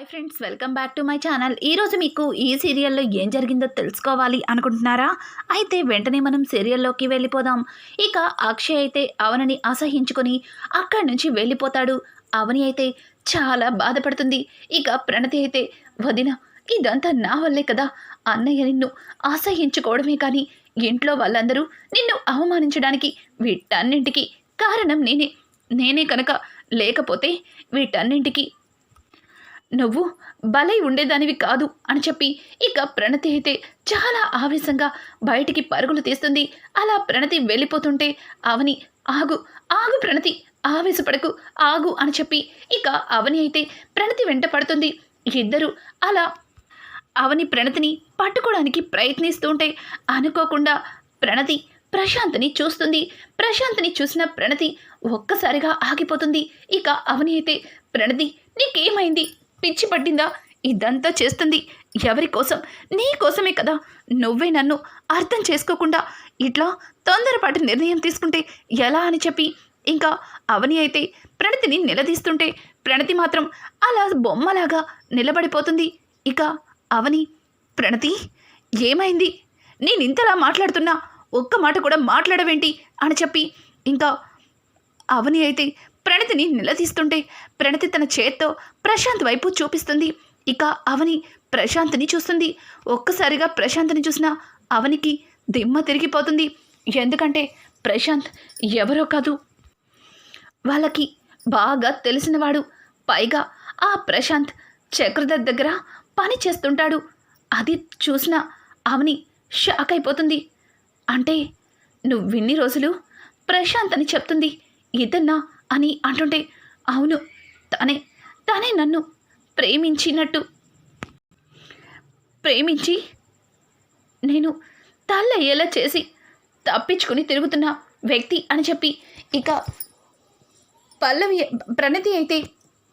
Hi friends welcome back to my channel ఈరోజు మీకు ఈ సీరియల్లో ఏం జరిగిందో తెలుసుకోవాలి అనుకుంటున్నారా? అయితే వెంటనే మనం సీరియల్లోకి వెళ్ళిపోదాం. ఇక అక్షయ్ అయితే అవనని అసహించుకొని అక్కడి నుంచి వెళ్ళిపోతాడు. అవని అయితే చాలా బాధపడుతుంది. ఇక ప్రణతి అయితే వదిన ఇదంతా నా వల్లే కదా. అన్నయ్య నిన్ను అసహించుకోవడమే కానీ ఇంట్లో వాళ్ళందరూ నిన్ను అవమానించడానికి వీటన్నింటికి కారణం నేనే. నేనే కనుక లేకపోతే వీటన్నింటికి నువ్వు బలై ఉండేదానివి కాదు అని చెప్పి ఇక ప్రణతి అయితే చాలా ఆవేశంగా బయటికి పరుగులు తీస్తుంది. అలా ప్రణతి వెళ్ళిపోతుంటే అవని ఆగు ఆగు ప్రణతి ఆవేశపడకు ఆగు అని చెప్పి ఇక అవని అయితే ప్రణతి వెంట పడుతుంది. ఇద్దరు అలా అవని ప్రణతిని పట్టుకోవడానికి ప్రయత్నిస్తుంటే అనుకోకుండా ప్రణతి ప్రశాంత్ని చూస్తుంది. ప్రశాంత్ని చూసిన ప్రణతి ఒక్కసారిగా ఆగిపోతుంది. ఇక అవని అయితే ప్రణతి నీకేమైంది? పిచ్చి పట్టిందా? ఇదంతా చేస్తుంది ఎవరి కోసం? నీ కోసమే కదా. నువ్వే నన్ను అర్థం చేసుకోకుండా ఇట్లా తొందరపాటు నిర్ణయం తీసుకుంటే ఎలా అని చెప్పి? ఇంకా అవని అయితే ప్రణతిని నిలదీస్తుంటే ప్రణతి మాత్రం అలా బొమ్మలాగా నిలబడిపోతుంది. ఇక అవని ప్రణతి ఏమైంది? నేను ఇంతలా మాట్లాడుతున్నా ఒక్క మాట కూడా మాట్లాడవేంటి? అని చెప్పి ఇంకా అవని అయితే ప్రణతిని నిలదీస్తుంటే ప్రణతి తన చేత్తో ప్రశాంత్ వైపు చూపిస్తుంది. ఇక అవని ప్రశాంత్ని చూస్తుంది. ఒక్కసారిగా ప్రశాంత్ని చూసిన అవనికి దిమ్మ తిరిగిపోతుంది. ఎందుకంటే ప్రశాంత్ ఎవరో కాదు. వాళ్ళకి బాగా తెలిసినవాడు. పైగా ఆ ప్రశాంత్ చక్రధర్ దగ్గర పని చేస్తుంటాడు. అది చూసిన అవని షాక్ అయిపోతుంది. అంటే నువ్విన్ని రోజులు ప్రశాంత్ అని చెప్తుంది. ఇదన్నా అని అంటుంటే అవును తనే తనే నన్ను ప్రేమించినట్టు. ప్రేమించి నేను తల్లయ్యేలా చేసి తప్పించుకుని తిరుగుతున్న వ్యక్తి అని చెప్పి ఇక పల్లవి ప్రణతి అయితే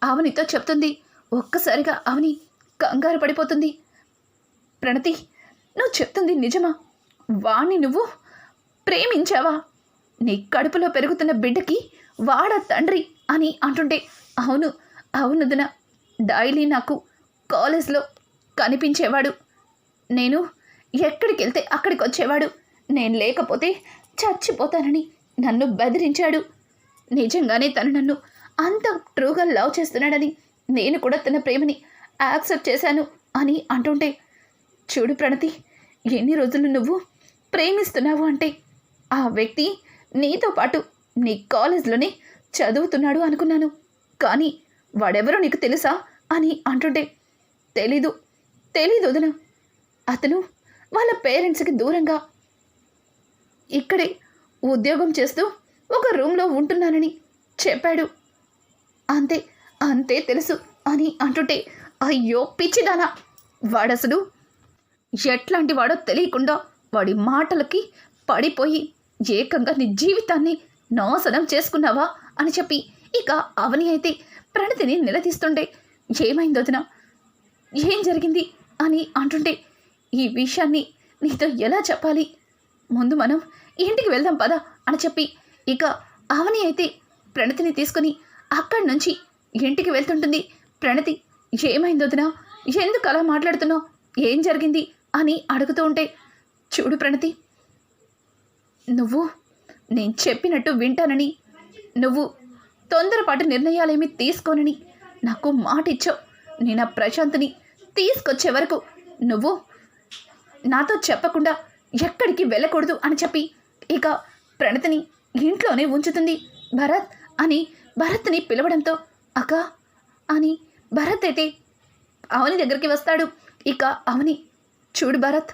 అవనితో చెప్తుంది. ఒక్కసారిగా అవని కంగారు పడిపోతుంది. ప్రణతి నువ్వు చెప్తుంది నిజమా? వాణ్ణి నువ్వు ప్రేమించావా? నీ కడుపులో పెరుగుతున్న బిడ్డకి వాడ తండ్రి అని అంటుంటే అవును అవునుదన డైలీ నాకు కాలేజ్లో కనిపించేవాడు. నేను ఎక్కడికి వెళ్తే అక్కడికి వచ్చేవాడు నేను లేకపోతే చచ్చిపోతానని నన్ను బెదిరించాడు. నిజంగానే తను నన్ను అంత ట్రూగా లవ్ చేస్తున్నాడని నేను కూడా తన ప్రేమని యాక్సెప్ట్ చేశాను అని అంటుంటే చూడు ప్రణతి ఎన్ని రోజులు నువ్వు ప్రేమిస్తున్నావు అంటే ఆ వ్యక్తి నీతో పాటు నీ కాలేజ్లోనే చదువుతున్నాడు అనుకున్నాను. కానీ వాడెవరో నీకు తెలుసా అని అంటుంటే తెలీదు తెలీదు వదిన. అతను వాళ్ళ పేరెంట్స్కి దూరంగా ఇక్కడే ఉద్యోగం చేస్తూ ఒక రూమ్లో ఉంటున్నానని చెప్పాడు. అంతే అంతే తెలుసు అని అంటుంటే అయ్యో పిచ్చిదానా. వాడసలు ఎట్లాంటి వాడో తెలియకుండా వాడి మాటలకి పడిపోయి ఏకంగా నీ జీవితాన్ని నాశనం చేసుకున్నావా అని చెప్పి ఇక అవని అయితే ప్రణతిని నిలదీస్తుంటే ఏమైంది వదిన? ఏం జరిగింది? అని అంటుంటే ఈ విషయాన్ని నీతో ఎలా చెప్పాలి? ముందు మనం ఇంటికి వెళ్దాం పదా అని చెప్పి ఇక అవని అయితే ప్రణతిని తీసుకుని అక్కడి నుంచి ఇంటికి వెళ్తుంటుంది. ప్రణతి ఏమైంది వదిన? ఎందుకు అలా మాట్లాడుతున్నావు? ఏం జరిగింది? అని అడుగుతూ ఉంటే చూడు ప్రణతి నువ్వు నేను చెప్పినట్టు వింటానని. నువ్వు తొందరపాటు నిర్ణయాలేమీ తీసుకోనని. నాకు మాట ఇచ్చావు నేను ఆ ప్రశాంత్ని తీసుకొచ్చే వరకు నువ్వు నాతో చెప్పకుండా ఎక్కడికి వెళ్ళకూడదు అని చెప్పి ఇక ప్రణతిని ఇంట్లోనే ఉంచుతుంది. భరత్ అని భరత్ని పిలవడంతో అక్క అని భరత్ అయితే అవని దగ్గరికి వస్తాడు. ఇక అవని చూడు భరత్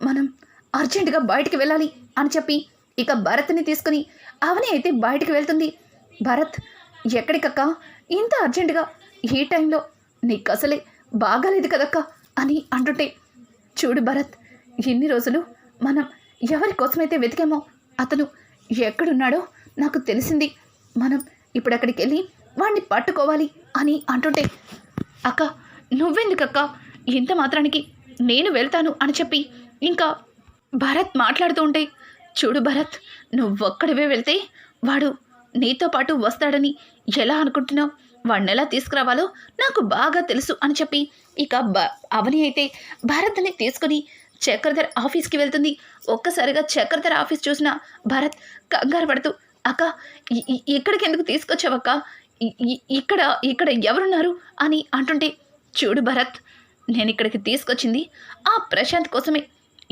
మనం అర్జెంటుగా బయటికి వెళ్ళాలి అని చెప్పి ఇక భరత్ని తీసుకుని అవని అయితే బయటికి వెళ్తుంది. భరత్ ఎక్కడికక్క? ఇంత అర్జెంటుగా ఈ టైంలో నీకు అసలే బాగాలేదు కదక్క? అని అంటుంటే చూడు భరత్ ఎన్ని రోజులు మనం ఎవరి కోసమైతే వెతికామో అతను ఎక్కడున్నాడో నాకు తెలిసింది. మనం ఇప్పుడు అక్కడికి వెళ్ళి వాడిని పట్టుకోవాలి అని అంటుంటే అక్క నువ్వెందుకక్క? ఇంత మాత్రానికి నేను వెళ్తాను అని చెప్పి ఇంకా భరత్ మాట్లాడుతూ ఉంటే చూడు భరత్ నువ్వొక్కడివే వెళ్తే వాడు నీతో పాటు వస్తాడని ఎలా అనుకుంటున్నావు? వాడిని ఎలా తీసుకురావాలో నాకు బాగా తెలుసు అని చెప్పి ఇక బ అవని అయితే భరత్ని తీసుకుని చక్రధర్ ఆఫీస్కి వెళ్తుంది. ఒక్కసారిగా చక్రధర్ ఆఫీస్ చూసిన భరత్ కంగారు పడుతూ అక్క ఇక్కడికి ఎందుకు తీసుకొచ్చావక్క? ఇక్కడ ఇక్కడ ఎవరున్నారు? అని అంటుంటే చూడు భరత్ నేను ఇక్కడికి తీసుకొచ్చింది ఆ ప్రశాంత్ కోసమే.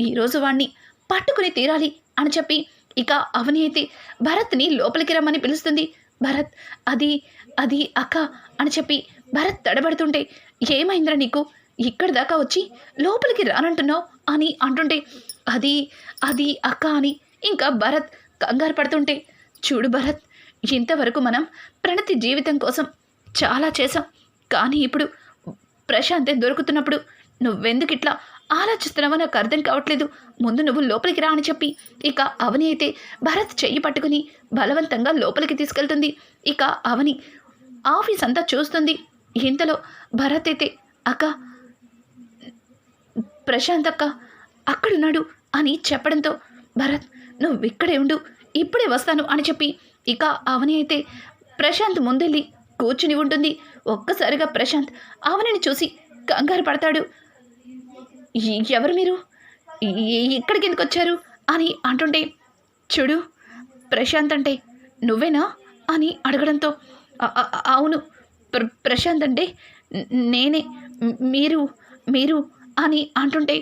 ఈరోజు వాణ్ణి పట్టుకుని తీరాలి. అని చెప్పి ఇక అవని అయితే భరత్ని లోపలికి రమ్మని పిలుస్తుంది. భరత్ అది అది అక్క అని చెప్పి భరత్ తడబడుతుంటే ఏమైందిరా నీకు? ఇక్కడి దాకా వచ్చి లోపలికి రానంటున్నావు అని అంటుంటే అది అది అక్క అని ఇంకా భరత్ కంగారు పడుతుంటే చూడు భరత్ ఇంతవరకు మనం ప్రణతి జీవితం కోసం చాలా చేసాం కానీ ఇప్పుడు ప్రశాంతే దొరుకుతున్నప్పుడు నువ్వెందుకు ఇట్లా ఆలోచిస్తున్నావో? నాకు అర్థం కావట్లేదు. ముందు నువ్వు లోపలికి రా అని చెప్పి. ఇక అవని అయితే భరత్ చెయ్యి పట్టుకుని బలవంతంగా లోపలికి తీసుకెళ్తుంది. ఇక అవని ఆఫీస్ అంతా చూస్తుంది. ఇంతలో భరత్ అయితే అక్క ప్రశాంత్ అక్క అక్కడున్నాడు అని చెప్పడంతో భరత్ నువ్వు ఇక్కడే ఉండు. ఇప్పుడే వస్తాను అని చెప్పి. ఇక అవని అయితే ప్రశాంత్ ముందెళ్ళి కూర్చుని ఉంటుంది. ఒక్కసారిగా ప్రశాంత్ అవనిని చూసి కంగారు పడతాడు. ఎవరు మీరు? ఇక్కడికి ఎందుకు వచ్చారు? అని అంటుంటే చూడు ప్రశాంత్ అంటే నువ్వేనా? అని అడగడంతో అవును ప్ర ప్రశాంత్ అంటే నేనే మీరు మీరు అని అంటుంటే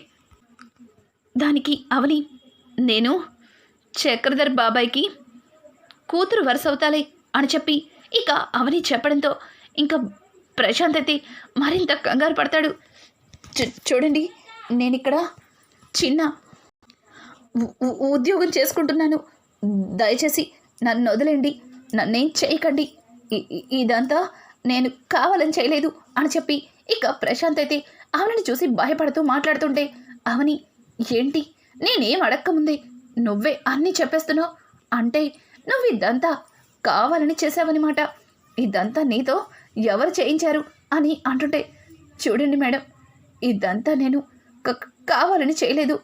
దానికి అవని నేను చక్రధర్ బాబాయ్కి కూతురు వరుస అవుతాలే అని చెప్పి ఇక అవని చెప్పడంతో ఇంకా ప్రశాంత్ అయితే మరింత కంగారు పడతాడు. చూ- చూడండి నేను ఇక్కడ చిన్న ఉ- ఉద్యోగం చేసుకుంటున్నాను. దయచేసి నన్ను వదిలేండి. నన్నేం చేయకండి. ఇదంతా నేను కావాలని చేయలేదు అని చెప్పి ఇక ప్రశాంత్ అయితే ఆమెను చూసి భయపడుతూ మాట్లాడుతుంటే అవని ఏంటి? నేనేం అడక్కముందే? నువ్వే అన్నీ చెప్పేస్తున్నావు. అంటే నువ్వు ఇదంతా కావాలని చేసావన్నమాట ఇదంతా నీతో ఎవరు చేయించారు? అని అంటుంటే చూడండి మేడం ఇదంతా నేను కావాలని చేయలేదు.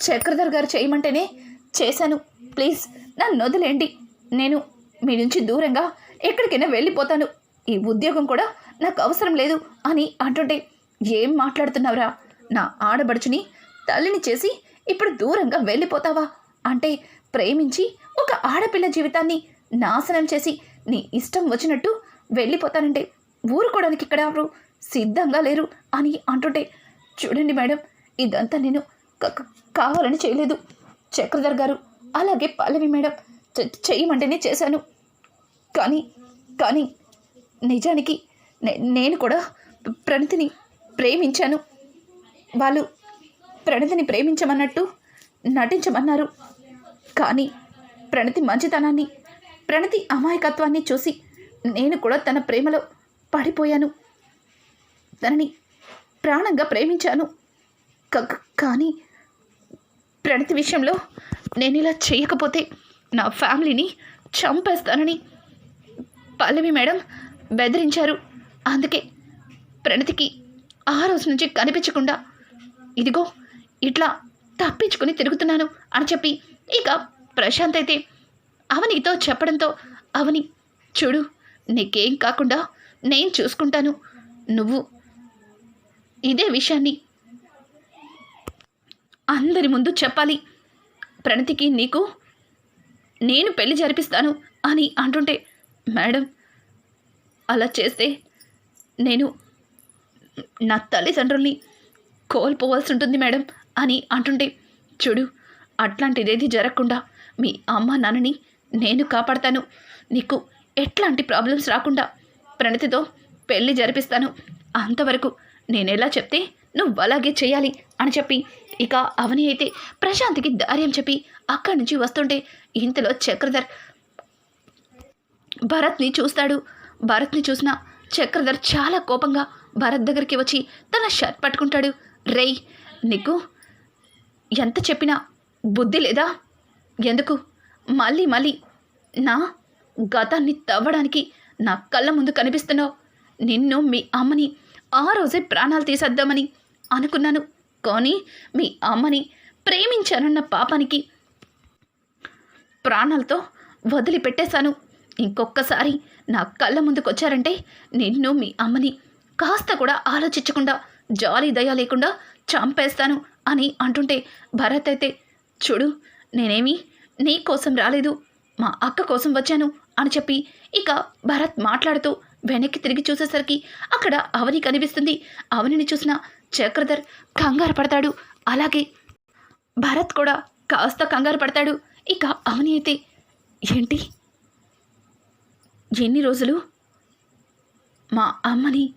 చక్రధర్ గారు చేయమంటేనే చేశాను. ప్లీజ్ నన్ను వదిలేండి నేను మీ నుంచి దూరంగా ఎక్కడికైనా వెళ్ళిపోతాను. ఈ ఉద్యోగం కూడా నాకు అవసరం లేదు అని అంటుంటే ఏం మాట్లాడుతున్నావురా? నా ఆడబడుచుని తల్లిని చేసి ఇప్పుడు దూరంగా వెళ్ళిపోతావా? అంటే ప్రేమించి ఒక ఆడపిల్ల జీవితాన్ని నాశనం చేసి నీ ఇష్టం వచ్చినట్టు వెళ్ళిపోతానంటే ఊరుకోవడానికి ఇక్కడ ఎవరు సిద్ధంగా లేరు అని అంటుంటే చూడండి మేడం ఇదంతా నేను కావాలని చేయలేదు. చక్రధర్ గారు అలాగే పల్లవి మేడం చేయమంటేనే చేశాను. కానీ కానీ నిజానికి నే- నేను కూడా ప్రణతిని ప్రేమించాను. వాళ్ళు ప్రణతిని ప్రేమించమన్నట్టు నటించమన్నారు. కానీ ప్రణతి మంచితనాన్ని ప్రణతి అమాయకత్వాన్ని చూసి నేను కూడా తన ప్రేమలో పడిపోయాను. తనని ప్రాణంగా ప్రేమించాను. క- కానీ ప్రణతి విషయంలో నేను ఇలా చేయకపోతే నా ఫ్యామిలీని చంపేస్తానని పల్లవి మేడం బెదిరించారు. అందుకే ప్రణతికి ఆ రోజు నుంచి కనిపించకుండా ఇదిగో ఇట్లా తప్పించుకుని తిరుగుతున్నాను అని చెప్పి ఇక ప్రశాంత్ అయితే అవనితో చెప్పడంతో అవని చూడు నీకేం కాకుండా నేను చూసుకుంటాను. నువ్వు ఇదే విషయాన్ని అందరి ముందు చెప్పాలి. ప్రణతికి నీకు నేను పెళ్ళి జరిపిస్తాను అని అంటుంటే మేడం అలా చేస్తే నేను నా తల్లిదండ్రుల్ని కోల్పోవాల్సి ఉంటుంది మేడం అని అంటుంటే చూడు అట్లాంటిదేది జరగకుండా మీ అమ్మ నాన్నని నేను కాపాడతాను. నీకు ఎట్లాంటి ప్రాబ్లమ్స్ రాకుండా ప్రణతితో పెళ్ళి జరిపిస్తాను అంతవరకు నేను ఎలా చెప్తే నువ్వు అలాగే చేయాలి అని చెప్పి. ఇక అవని అయితే ప్రశాంత్కి ధైర్యం చెప్పి అక్కడి నుంచి వస్తుంటే ఇంతలో చక్రధర్ భరత్ని చూస్తాడు. భరత్ని చూసిన చక్రధర్ చాలా కోపంగా భరత్ దగ్గరికి వచ్చి తన షర్ట్ పట్టుకుంటాడు. రేయ్ నీకు ఎంత చెప్పినా బుద్ధి లేదా? ఎందుకు? మళ్ళీ మళ్ళీ నా గతాన్ని తవ్వడానికి నా కళ్ళ ముందు కనిపిస్తున్నావు. నిన్ను మీ అమ్మని ఆ రోజే ప్రాణాలు తీసేద్దామని అనుకున్నాను. కానీ మీ అమ్మని ప్రేమించానన్న పాపానికి ప్రాణాలతో వదిలిపెట్టేశాను. ఇంకొక్కసారి నా కళ్ళ ముందుకు వచ్చారంటే నిన్ను మీ అమ్మని కాస్త కూడా ఆలోచించకుండా జాలి దయ లేకుండా చంపేస్తాను అని అంటుంటే భరత్ అయితే చూడు నేనేమి నీ కోసం రాలేదు. మా అక్క కోసం వచ్చాను అని చెప్పి ఇక భరత్ మాట్లాడుతూ వెనక్కి తిరిగి చూసేసరికి అక్కడ అవని కనిపిస్తుంది. అవనిని చూసిన చక్రధర్ కంగారు పడతాడు. అలాగే భరత్ కూడా కాస్త కంగారు పడతాడు. ఇక అవని అయితే ఏంటి? ఎన్ని రోజులు మా అమ్మని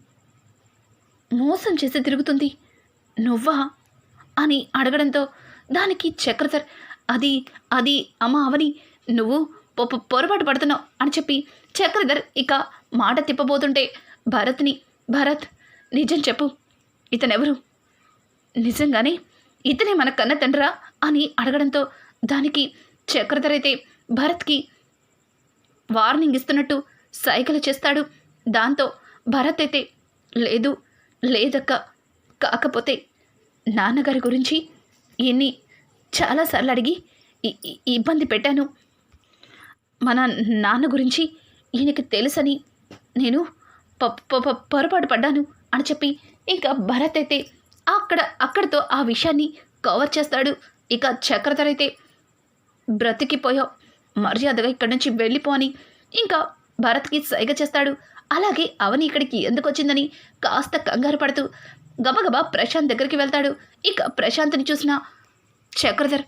మోసం చేసి తిరుగుతుంది? నువ్వా? అని అడగడంతో దానికి చక్రధర్ అది అది అమ్మ అవని నువ్వు పొ- పొరపాటు పడుతున్నావు అని చెప్పి చక్రధర్ ఇక మాట తిప్పబోతుంటే భరత్ని భరత్ నిజం చెప్పు ఇతనెవరు? నిజంగానే ఇతనే మన కన్న తండ్రా అని అడగడంతో దానికి చక్రధర్ అయితే భరత్కి వార్నింగ్ ఇస్తున్నట్టు సైకిల్ చేస్తాడు. దాంతో భరత్ అయితే లేదు లేదక్క కాకపోతే నాన్నగారి గురించి ఇన్ని చాలాసార్లు అడిగి ఇబ్బంది పెట్టాను. మన నాన్న గురించి ఈయనకి తెలుసని నేను ప- పొరపాటు పడ్డాను అని చెప్పి ఇంకా భరత్ అయితే అక్కడ అక్కడితో ఆ విషయాన్ని కవర్ చేస్తాడు. ఇక చక్రధర్ అయితే బ్రతికిపోయావు మర్యాదగా ఇక్కడి నుంచి వెళ్ళిపో అని ఇంకా భరత్కి సైగ చేస్తాడు. అలాగే అవని ఇక్కడికి ఎందుకు వచ్చిందని కాస్త కంగారు పడుతూ గబగబా ప్రశాంత్ దగ్గరికి వెళ్తాడు. ఇక ప్రశాంత్ని చూసిన చక్రధర్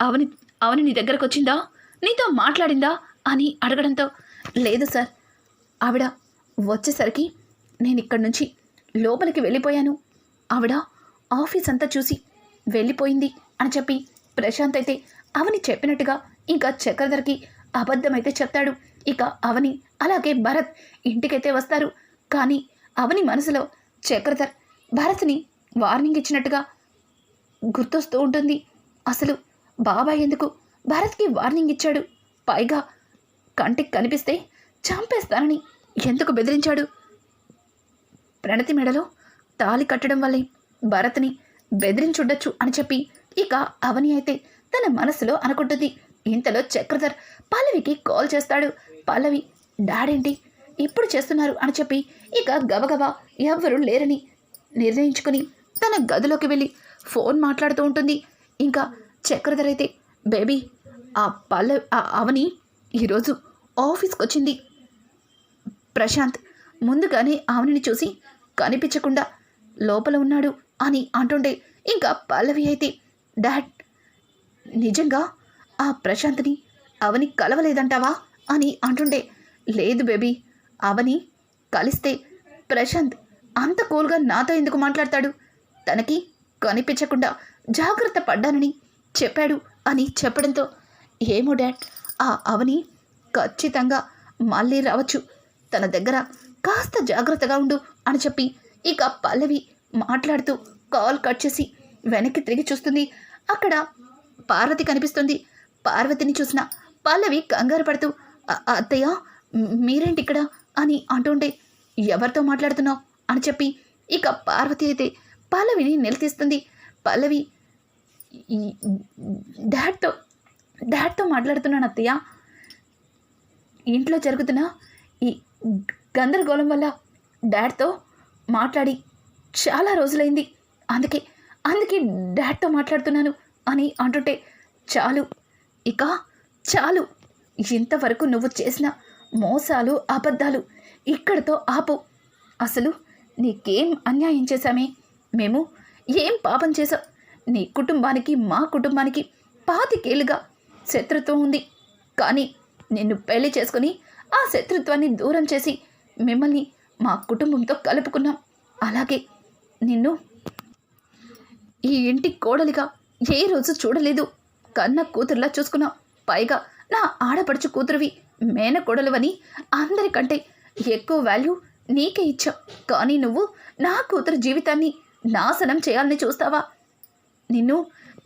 అవని అవని నీ దగ్గరకు వచ్చిందా నీతో మాట్లాడిందా? అని అడగడంతో లేదు సార్ ఆవిడ వచ్చేసరికి నేను ఇక్కడి నుంచి లోపలికి వెళ్ళిపోయాను. ఆవిడ ఆఫీస్ అంతా చూసి వెళ్ళిపోయింది అని చెప్పి ప్రశాంత్ అయితే అవని చెప్పినట్టుగా ఇంకా చక్రధర్కి అబద్ధమైతే చెప్తాడు. ఇక అవని అలాగే భరత్ ఇంటికైతే వస్తారు. కానీ అవని మనసులో చక్రధర్ భరత్ని వార్నింగ్ ఇచ్చినట్టుగా గుర్తొస్తూ ఉంటుంది. అసలు బాబాయ్ ఎందుకు భరత్కి వార్నింగ్ ఇచ్చాడు? పైగా కంటికి కనిపిస్తే చంపేస్తానని ఎందుకు బెదిరించాడు? ప్రణతి మెడలో తాలి కట్టడం వల్లే భరత్ని బెదిరించుండొచ్చు అని చెప్పి ఇక అవని అయితే తన మనసులో అనుకుంటుంది. ఇంతలో చక్రధర్ పల్లవికి కాల్ చేస్తాడు. పల్లవి డాడేంటి? ఇప్పుడు చేస్తున్నారు? అని చెప్పి ఇక గబగబా ఎవ్వరూ లేరని నిర్ణయించుకుని తన గదిలోకి వెళ్ళి ఫోన్ మాట్లాడుతూ ఉంటుంది. ఇంకా చక్రధర్ అయితే బేబీ ఆ పల్ల ఆ అవని ఈరోజు ఆఫీస్కి వచ్చింది ప్రశాంత్ ముందుగానే ఆమెని చూసి కనిపించకుండా లోపల ఉన్నాడు అని అంటుండే ఇంకా పల్లవి అయితే డాడ్ నిజంగా ఆ ప్రశాంత్ని అవని కలవలేదంటావా? అని అంటుండే లేదు బేబీ అవని కలిస్తే ప్రశాంత్ అంత కూల్గా నాతో ఎందుకు మాట్లాడతాడు? తనకి కనిపించకుండా జాగ్రత్త పడ్డానని చెప్పాడు అని చెప్పడంతో ఏమో డాడ్ ఆ అవని ఖచ్చితంగా మళ్ళీ రావచ్చు. తన దగ్గర కాస్త జాగ్రత్తగా ఉండు అని చెప్పి ఇక పల్లవి మాట్లాడుతూ కాల్ కట్ చేసి వెనక్కి తిరిగి చూస్తుంది. అక్కడ పార్వతి కనిపిస్తుంది. పార్వతిని చూసిన పల్లవి కంగారు పడుతూ అత్తయ్య మీరేంటి ఇక్కడ? అని అంటుంటే ఎవరితో మాట్లాడుతున్నావు? అని చెప్పి ఇక పార్వతి అయితే పల్లవిని నిలదీస్తుంది. పల్లవి డాడ్తో డాడ్తో మాట్లాడుతున్నాను అత్తయ్య. ఇంట్లో జరుగుతున్న గందరగోళం వల్ల డాడ్తో మాట్లాడి చాలా రోజులైంది. అందుకే అందుకే డాడ్తో మాట్లాడుతున్నాను అని అంటుంటే చాలు. ఇక చాలు. ఇంతవరకు నువ్వు చేసిన మోసాలు అబద్ధాలు ఇక్కడితో ఆపు. అసలు నీకేం అన్యాయం చేశామే? మేము ఏం పాపం చేశాం? నీ కుటుంబానికి మా కుటుంబానికి పాతికేళ్ళుగా శత్రుత్వం ఉంది. కానీ నిన్ను పెళ్ళి చేసుకుని ఆ శత్రుత్వాన్ని దూరం చేసి మిమ్మల్ని మా కుటుంబంతో కలుపుకున్నాం. అలాగే నిన్ను ఈ ఇంటి కోడలిగా ఏ రోజు చూడలేదు. కన్న కూతురులా చూసుకున్నాం. పైగా నా ఆడపడుచు కూతురువి మేనకోడలువని అందరికంటే ఎక్కువ వాల్యూ నీకే ఇచ్చాం. కానీ నువ్వు నా కూతురు జీవితాన్ని నాశనం చేయాలని చూస్తావా? నిన్ను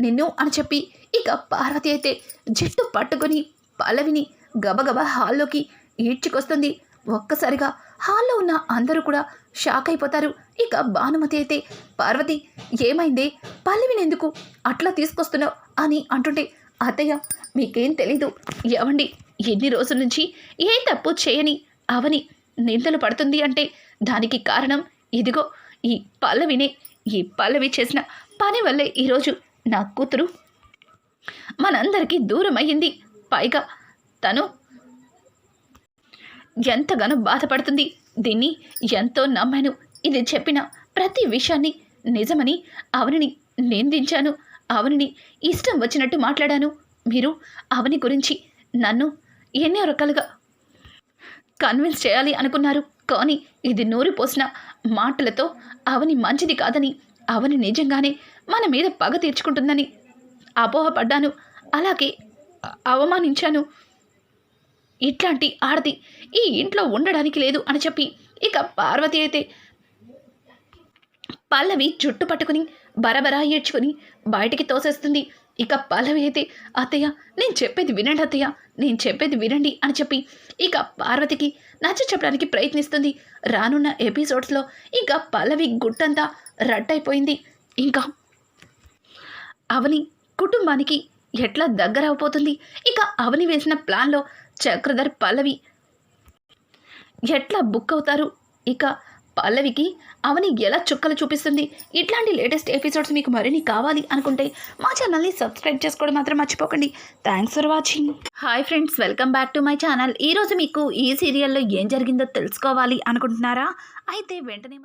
నిన్ను అని చెప్పి ఇక పార్వతి అయితే జట్టు పట్టుకొని పల్లవిని గబగబా హాల్లోకి ఈడ్చుకొస్తుంది. ఒక్కసారిగా హాల్లో ఉన్న అందరూ కూడా షాక్ అయిపోతారు. ఇక భానుమతి అయితే పార్వతి ఏమైందే? పల్లవిని ఎందుకు అట్లా తీసుకొస్తున్నావు? అని అంటుంటే అత్తయ్య మీకేం తెలీదు. ఎవండి ఎన్ని రోజుల నుంచి ఏ తప్పు చేయని అవని నిందలు పడుతుంది అంటే దానికి కారణం ఇదిగో ఈ పల్లవినే ఈ పల్లవి చేసిన పని వల్లే ఈరోజు నా కూతురు మనందరికీ దూరం అయ్యింది పైగా తను ఎంతగానో బాధపడుతుంది. దీన్ని ఎంతో నమ్మాను. ఇది చెప్పిన ప్రతి విషయాన్ని నిజమని అవనిని నిందించాను. అవనిని ఇష్టం వచ్చినట్టు మాట్లాడాను. మీరు అవని గురించి నన్ను ఎన్నో రకాలుగా కన్విన్స్ చేయాలి అనుకున్నారు. కానీ ఇది నూరు పోసిన మాటలతో అవని మంచిది కాదని అవని నిజంగానే మన మీద పగ తీర్చుకుంటుందని అపోహపడ్డాను. అలాగే అవమానించాను. ఇట్లాంటి ఆడది ఈ ఇంట్లో ఉండడానికి లేదు అని చెప్పి ఇక పార్వతి అయితే పల్లవి జుట్టు పట్టుకుని బరబరా ఏడ్చుకుని బయటికి తోసేస్తుంది. ఇక పల్లవి అయితే అత్తయ్య నేను చెప్పేది వినండి అత్తయ్య నేను చెప్పేది వినండి అని చెప్పి ఇక పార్వతికి నచ్చ చెప్పడానికి ప్రయత్నిస్తుంది. రానున్న ఎపిసోడ్స్లో ఇక పల్లవి గుట్టంతా రట్టయిపోయింది. ఇంకా అవని కుటుంబానికి ఎట్లా దగ్గర అవపోతుంది ఇక అవని వేసిన ప్లాన్లో చక్రధర్ పల్లవి. ఎట్లా బుక్ అవుతారు? ఇక పల్లవికి అవని ఎలా చుక్కలు చూపిస్తుంది? ఇట్లాంటి లేటెస్ట్ ఎపిసోడ్స్ మీకు మరిన్ని కావాలి అనుకుంటే మా ఛానల్ని సబ్స్క్రైబ్ చేసుకోవడం మాత్రం మర్చిపోకండి. Thanks for watching hi friends welcome back to my channel ఈరోజు మీకు ఈ సీరియల్లో ఏం జరిగిందో తెలుసుకోవాలి అనుకుంటున్నారా? అయితే వెంటనే